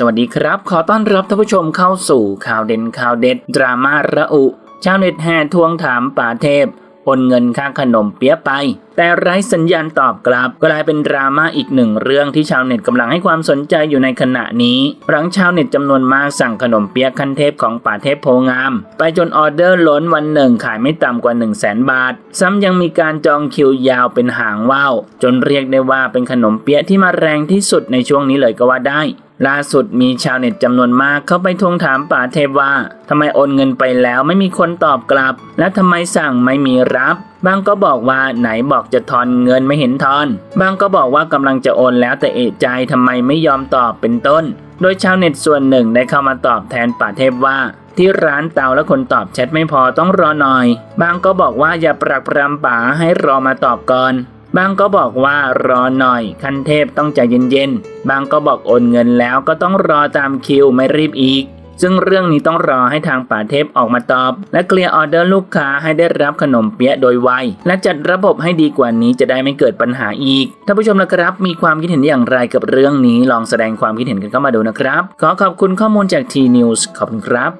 สวัสดีครับ ขอต้อนรับท่านผู้ชมเข้าสู่ข่าวเด่นข่าวเด็ด ดราม่าระอุ ชาวเน็ตแห่ทวงถามป่าเทพโอนเงินค่าขนมเปี๊ยะไป แต่ไร้สัญญาณตอบกลับ กลายเป็นดราม่าอีกหนึ่งเรื่องที่ชาวเน็ตกำลังให้ความสนใจอยู่ในขณะนี้ หลังชาวเน็ตจำนวนมากสั่งขนมเปี๊ยะขั้นเทพของป่าเทพโพงาม ไปจนออเดอร์ล้นวันหนึ่งขายไม่ต่ำกว่า 1 0 0 0 0แสนบาท ซ้ำยังมีการจองคิวยาวเป็นหางว่าวจนเรียกได้ว่าเป็นขนมเปี๊ยะที่มาแรงที่สุดในช่วงนี้เลยก็ว่าได้ ล่าสุดมีชาวเน็ตจำนวนมากเข้าไปทวงถามป่าเทพว่าทำไมโอนเงินไปแล้วไม่มีคนตอบกลับ และทำไมสั่งไม่มีรับบางก็บอกว่าไหนบอกจะทอนเงินไม่เห็นทอน บางก็บอกว่ากำลังจะโอนแล้วแต่เอะใจทำไมไม่ยอมตอบเป็นต้น โดยชาวเน็ตส่วนหนึ่งได้เข้ามาตอบแทนป่าเทพว่า ที่ร้านเตาและคนตอบแชทไม่พอต้องรอหน่อย บางก็บอกว่าอย่าปรักปรำป๋าให้รอมาตอบก่อน บางก็บอกว่ารอหน่อย คันเทพต้องใจเย็นๆ บางก็บอกโอนเงินแล้วก็ต้องรอตามคิวไม่รีบอีก ซึ่งเรื่องนี้ต้องรอให้ทางป่าเทพออกมาตอบ และเคลียร์ออเดอร์ลูกค้าให้ได้รับขนมเปี๊ยะโดยไว และจัดระบบให้ดีกว่านี้จะได้ไม่เกิดปัญหาอีก ท่านผู้ชมนะครับ มีความคิดเห็นอย่างไรกับเรื่องนี้ลองแสดงความคิดเห็นกันเข้ามาดูนะครับ ขอขอบคุณข้อมูลจาก T News ขอบคุณครับ